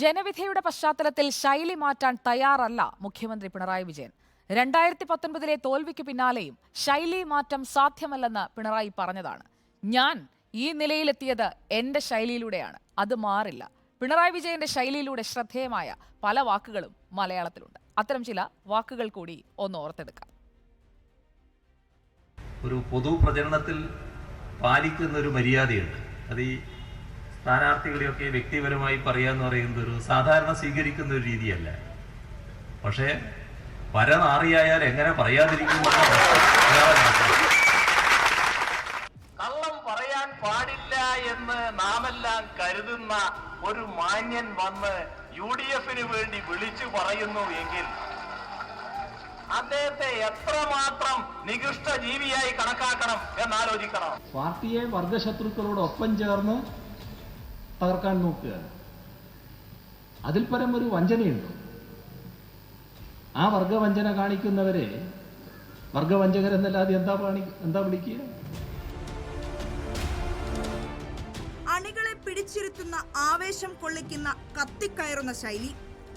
ജനവിധിയുടെ പശ്ചാത്തലത്തിൽ ശൈലി മാറ്റാൻ തയ്യാറല്ല മുഖ്യമന്ത്രി പിണറായി വിജയൻ. രണ്ടായിരത്തി പത്തൊൻപതിലെ തോൽവിക്ക് പിന്നാലെയും ശൈലി മാറ്റം സാധ്യമല്ലെന്ന് പിണറായി പറഞ്ഞതാണ്. ഞാൻ ഈ നിലയിലെത്തിയത് എന്റെ ശൈലിയിലൂടെയാണ്. അത് മാറില്ല. പിണറായി വിജയന്റെ ശൈലിയിലൂടെ ശ്രദ്ധേയമായ പല വാക്കുകളും മലയാളത്തിലുണ്ട്. അത്തരം ചില വാക്കുകൾ കൂടി ഒന്ന് ഓർത്തെടുക്കാം. ഒരു പൊതു പ്രചരണത്തിൽ പാലിക്കുന്ന ഒരു മര്യാദയുണ്ട്. അത് ഈ സ്ഥാനാർത്ഥികളെയൊക്കെ വ്യക്തിപരമായി പറയാന്ന് പറയുന്നത് ഒരു സാധാരണ സ്വീകരിക്കുന്ന ഒരു രീതിയല്ല. പക്ഷേ പരനാറിയായാൽ എങ്ങനെ പറയാതിരിക്കുമെന്ന് അയാളെ കള്ളം പറയാൻ പാടില്ല എന്ന് നാമെല്ലാം കരുതുന്ന ഒരു മാന്യൻ വന്ന് യു ഡി എഫിന് വേണ്ടി വിളിച്ചു പറയുന്നു എങ്കിൽ അദ്ദേഹത്തെ എത്രമാത്രം നികൃഷ്ട ജീവിയായി കണക്കാക്കണം എന്നാലോചിക്കണം. പാർട്ടിയെ വർഗശത്രുക്കളോടൊപ്പം ചേർന്ന് തകർക്കാൻ നോക്കുകയാണ്. അതിൽ പരം ഒരു വഞ്ചനയുണ്ടോ. ആ വർഗവഞ്ചന കാണിക്കുന്നവരെ വർഗവഞ്ചകരെന്നല്ലാതെ എന്താ എന്താ വിളിക്കുക? അണികളെ പിടിച്ചിരുത്തുന്ന ആവേശം കൊള്ളിക്കുന്ന കത്തിക്കയറുന്ന ശൈലി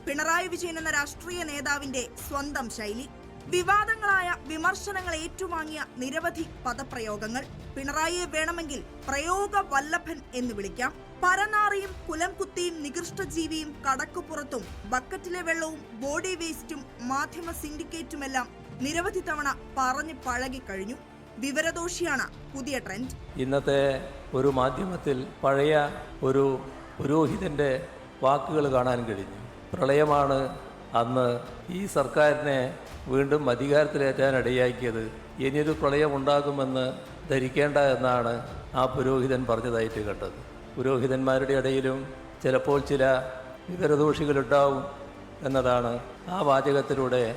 പിണറായി വിജയൻ എന്ന രാഷ്ട്രീയ നേതാവിന്റെ സ്വന്തം ശൈലി. വിവാദങ്ങളായ വിമർശനങ്ങൾ ഏറ്റുവാങ്ങിയ നിരവധി പദപ്രയോഗങ്ങൾ. പിണറായിയെ വേണമെങ്കിൽ പ്രയോഗ വല്ലഭൻ എന്ന് വിളിക്കാം. പരനാറിയും കുലംകുത്തിയും നികൃഷ്ടജീവിയും കടക്കുപുറത്തും ബക്കറ്റിലെ വെള്ളവും ബോഡി വേസ്റ്റും മാധ്യമ സിൻഡിക്കേറ്റുമെല്ലാം നിരവധി തവണ പറഞ്ഞു പഴകി കഴിഞ്ഞു വിവരദോഷിയാണ് പുതിയ ട്രെൻഡ്. ഇന്നത്തെ ഒരു മാധ്യമത്തിൽ പഴയ ഒരു പുരോഹിതന്റെ വാക്കുകൾ കാണാൻ കഴിഞ്ഞു. പ്രളയമാണ് അന്ന് ഈ സർക്കാരിനെ വീണ്ടും അധികാരത്തിലേറ്റാൻ ഇടയാക്കിയത് ഇനിയൊരു പ്രളയം ഉണ്ടാകുമെന്ന് ധരിക്കേണ്ട എന്നാണ് ആ പുരോഹിതൻ പറഞ്ഞതായിട്ട് കേട്ടത്. പുരോഹിതന്മാരുടെ ഇടയിലും ചിലപ്പോൾ ചില വിവരദോഷികളുണ്ടാവും എന്നതാണ് ആ വാചകത്തിലൂടെ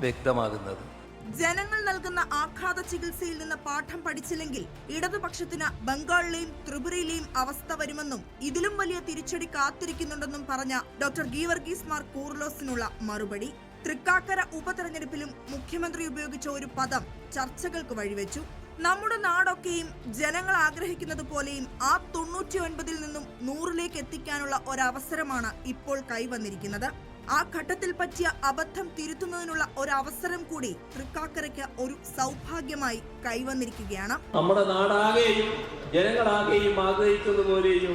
വ്യക്തമാകുന്നത്. ജനങ്ങൾ നൽകുന്ന ആഘാത ചികിത്സയിൽ നിന്ന് പാഠം പഠിച്ചില്ലെങ്കിൽ ഇടതുപക്ഷത്തിന് ബംഗാളിലെയും ത്രിപുരയിലെയും അവസ്ഥ വരുമെന്നും ഇതിലും വലിയ തിരിച്ചടി കാത്തിരിക്കുന്നുണ്ടെന്നും പറഞ്ഞ ഡോക്ടർ ഗീവർഗീസ് മാർ കൂർലോസിനുള്ള മറുപടി. തൃക്കാക്കര ഉപതെരഞ്ഞെടുപ്പിലും മുഖ്യമന്ത്രി ഉപയോഗിച്ച ഒരു പദം ചർച്ചകൾക്ക് വഴിവെച്ചു. നമ്മുടെ നാടൊക്കെയും ജനങ്ങൾ ആഗ്രഹിക്കുന്നത് പോലെയും ആ തൊണ്ണൂറ്റി ഒൻപതിൽ നിന്നും നൂറിലേക്ക് എത്തിക്കാനുള്ള ഒരവസരമാണ് ഇപ്പോൾ കൈവന്നിരിക്കുന്നത്. ആ ഘട്ടത്തിൽ പറ്റിയ അബദ്ധം തിരുത്തുന്നതിനുള്ള ഒരു അവസരം കൂടി തൃക്കാക്കരയ്ക്ക് ഒരു സൗഭാഗ്യമായി കൈവന്നിരിക്കുകയാണ്. നമ്മുടെ നാടാകെയും ജനങ്ങളാകെയും ആഗ്രഹിക്കുന്ന പോലെയും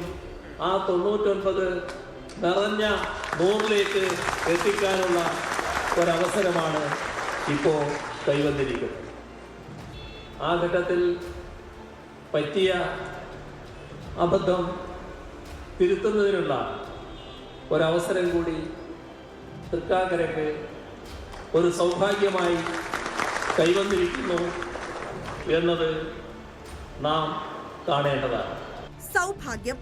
ആ തൊണ്ണൂറ്റൊൻപത് നിറഞ്ഞ നൂറിലേക്ക് എത്തിക്കാനുള്ള ഒരവസരമാണ് ഇപ്പോൾ കൈവന്നിരിക്കുന്നത്. ആ ഘട്ടത്തിൽ പറ്റിയ അബദ്ധം തിരുത്തുന്നതിനുള്ള ഒരവസരം കൂടി തൃക്കാക്കരയ്ക്ക് ഒരു സൗഭാഗ്യമായി കൈവന്നിരിക്കുന്നു എന്നത് നാം കാണേണ്ടതാണ്. സൗഭാഗ്യം.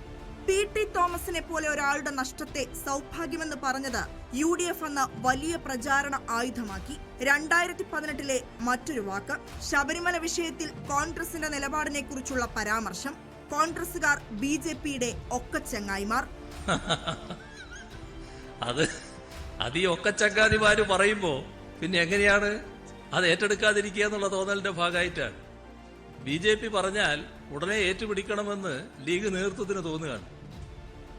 പി. ടി. തോമസിനെ പോലെ ഒരാളുടെ നഷ്ടത്തെ സൗഭാഗ്യമെന്ന് പറഞ്ഞത് യു ഡി എഫ് എന്ന വലിയ പ്രചാരണ ആയുധമാക്കി. രണ്ടായിരത്തി പതിനെട്ടിലെ മറ്റൊരു വാക്ക് ശബരിമല വിഷയത്തിൽ കോൺഗ്രസിന്റെ നിലപാടിനെ കുറിച്ചുള്ള പരാമർശം കോൺഗ്രസുകാർ ബി ജെ പിയുടെ ഒക്കച്ചെങ്ങായിമാർ. അത് അത് ഈ ഒക്കച്ചങ്കാതിമാര് പറയുമ്പോ പിന്നെ എങ്ങനെയാണ്? അത് ഏറ്റെടുക്കാതിരിക്കുക എന്നുള്ള തോന്നലിന്റെ ഭാഗമായിട്ടാണ്. ബി ജെ പി പറഞ്ഞാൽ ഉടനെ ഏറ്റുപിടിക്കണമെന്ന് ലീഗ് നേതൃത്വത്തിന് തോന്നുകയാണ്.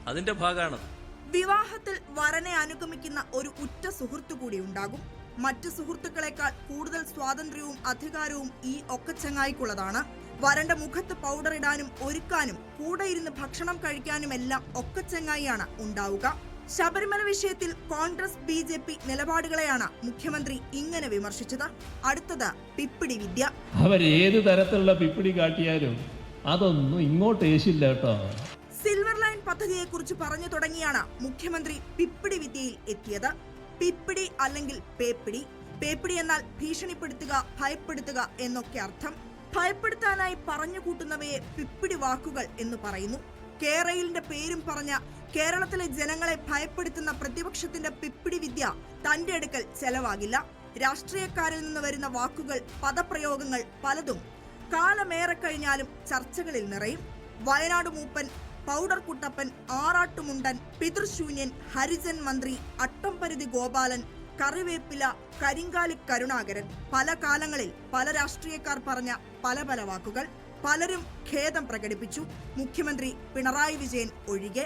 അതിന്റെ ഭാഗമാണത്. വിവാഹത്തിൽ വരനെ അനുഗമിക്കുന്ന ഒരു ഉറ്റ സുഹൃത്തു കൂടി ഉണ്ടാകും. മറ്റു സുഹൃത്തുക്കളെക്കാൾ കൂടുതൽ സ്വാതന്ത്ര്യവും അധികാരവും ഈ ഒക്കച്ചങ്ങായിക്കുള്ളതാണ്. വരന്റെ മുഖത്ത് പൗഡർ ഇടാനും ഒരുക്കാനും കൂടെ ഇരുന്ന് ഭക്ഷണം കഴിക്കാനും എല്ലാം ഒക്കച്ചങ്ങായിയാണ് ഉണ്ടാവുക. ശബരിമല വിഷയത്തിൽ കോൺഗ്രസ് ബി ജെ പി നിലപാടുകളെയാണ് മുഖ്യമന്ത്രി ഇങ്ങനെ വിമർശിച്ചത്. അടുത്തത് പിപ്പിടി വിദ്യ. അവർ ഏത് തരത്തിലുള്ള പിപ്പിടി കാട്ടിയാലും അതൊന്നും ഇങ്ങോട്ട് ഏശില്ല കേട്ടോ. സിൽവർ ലൈൻ പദ്ധതിയെ കുറിച്ച് പറഞ്ഞു തുടങ്ങിയാണ് മുഖ്യമന്ത്രി പിപ്പിടി വിദ്യയിൽ എത്തിയത്. പിപ്പിടി അല്ലെങ്കിൽ പേപ്പിടി. പേപ്പിടി എന്നാൽ ഭീഷണിപ്പെടുത്തുക ഭയപ്പെടുത്തുക എന്നൊക്കെ അർത്ഥം. ഭയപ്പെടുത്താനായി പറഞ്ഞു കൂട്ടുന്നവയെ പിപ്പിടി വാക്കുകൾ എന്ന് പറയുന്നു. കേരയിലിന്റെ പേരും പറഞ്ഞ കേരളത്തിലെ ജനങ്ങളെ ഭയപ്പെടുത്തുന്ന പ്രതിപക്ഷത്തിന്റെ പിപ്പിടി വിദ്യ തന്റെ അടുക്കൽ ചെലവാകില്ല. രാഷ്ട്രീയക്കാരിൽ നിന്ന് വരുന്ന വാക്കുകൾ പദപ്രയോഗങ്ങൾ പലതും കാലമേറെ കഴിഞ്ഞാലും ചർച്ചകളിൽ നിറയും. വയനാട് മൂപ്പൻ പൗഡർ കുട്ടപ്പൻ ആറാട്ടുമുണ്ടൻ പിതൃശൂന്യൻ ഹരിജൻ മന്ത്രി അട്ടംപരിധി ഗോപാലൻ കറിവേപ്പില കരിങ്കാലി കരുണാകരൻ പല കാലങ്ങളിൽ പല രാഷ്ട്രീയക്കാർ പറഞ്ഞ പല പല വാക്കുകൾ. പലരും ഖേദം പ്രകടിപ്പിച്ചു. മുഖ്യമന്ത്രി പിണറായി വിജയൻ ഒഴികെ